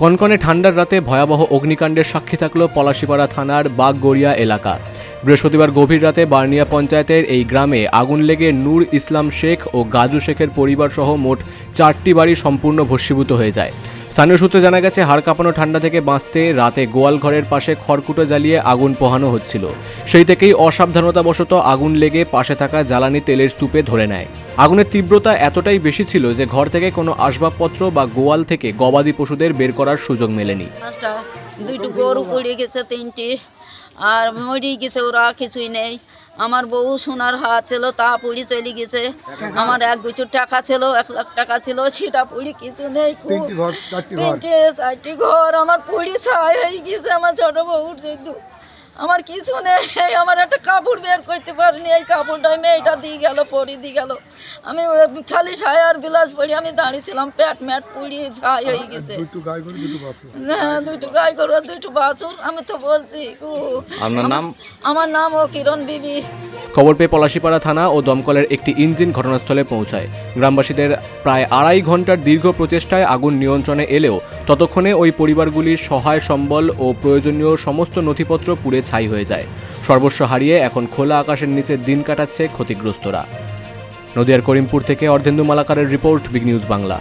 কনকনে ঠান্ডার রাতে ভয়াবহ অগ্নিকাণ্ডের সাক্ষী থাকল পলাশিপাড়া থানার বাগগড়িয়া এলাকা। বৃহস্পতিবার গভীর রাতে বার্নিয়া পঞ্চায়েতের এই গ্রামে আগুন লেগে নূর ইসলাম শেখ ও গাজু শেখের পরিবারসহ মোট চারটি বাড়ি সম্পূর্ণ ভস্মীভূত হয়ে যায়। স্থানীয় সূত্রে জানা গেছে, হাড় কাঁপানো ঠান্ডা থেকে বাঁচতে রাতে গোয়াল ঘরের পাশে খড়কুটো জ্বালিয়ে আগুন পোহানো হচ্ছিল। সেই থেকেই অসাবধানতাবশত আগুন লেগে পাশে থাকা জ্বালানি তেলের স্তূপে ধরে নেয়। আগুনের তীব্রতা এতটাই বেশি ছিল যে ঘর থেকে কোনো আসবাবপত্র বা গোয়াল থেকে গবাদি পশুদের বের করার সুযোগ মেলেনি। দুইটি গরু পড়ে গেছে, তিনটি। আর মরি গেছে ওরা কিছুই নেই। আমার বউ সোনার হাত ছিল তা পুড়ি চলে গেছে। আমার এক বছর টাকা ছিল এক লাখ টাকা ছিল সেটা পুড়ি কিছু নেই। তিনটে চারটি ঘর? আমার পুড়ি ছাই হয়ে গেছে আমার ছোট বউর শুধু আমার কিছু নেই আমার একটা কাপড় বের করতে পারিনি এই কাপড়টা মেয়েটা দিয়ে গেল পরি দিয়ে গেল। আমি ওই খালি সায়ার বিলাস পরি আমি দাঁড়িয়েছিলাম প্যাট ম্যাট পুড়ি ছাই হয়ে গেছে। দুটো গাই গরু হ্যাঁ দুটো গাই করব দুটো বাছুর আমি তো বলছি আমার নাম? আমার নাম ও কিরণ বিবি। খবর পেয়ে পলাশিপাড়া থানা ও দমকলের একটি ইঞ্জিন ঘটনাস্থলে পৌঁছায়। গ্রামবাসীদের প্রায় আড়াই ঘণ্টার দীর্ঘ প্রচেষ্টায় আগুন নিয়ন্ত্রণে এলেও ততক্ষণে ওই পরিবারগুলির সহায় সম্বল ও প্রয়োজনীয় সমস্ত নথিপত্র পুড়ে ছাই হয়ে যায়। সর্বস্ব হারিয়ে এখন খোলা আকাশের নিচে দিন কাটাচ্ছে ক্ষতিগ্রস্তরা। নদিয়ার করিমপুর থেকে অর্ধেন্দু মালাকারের রিপোর্ট, বিগ নিউজ বাংলা।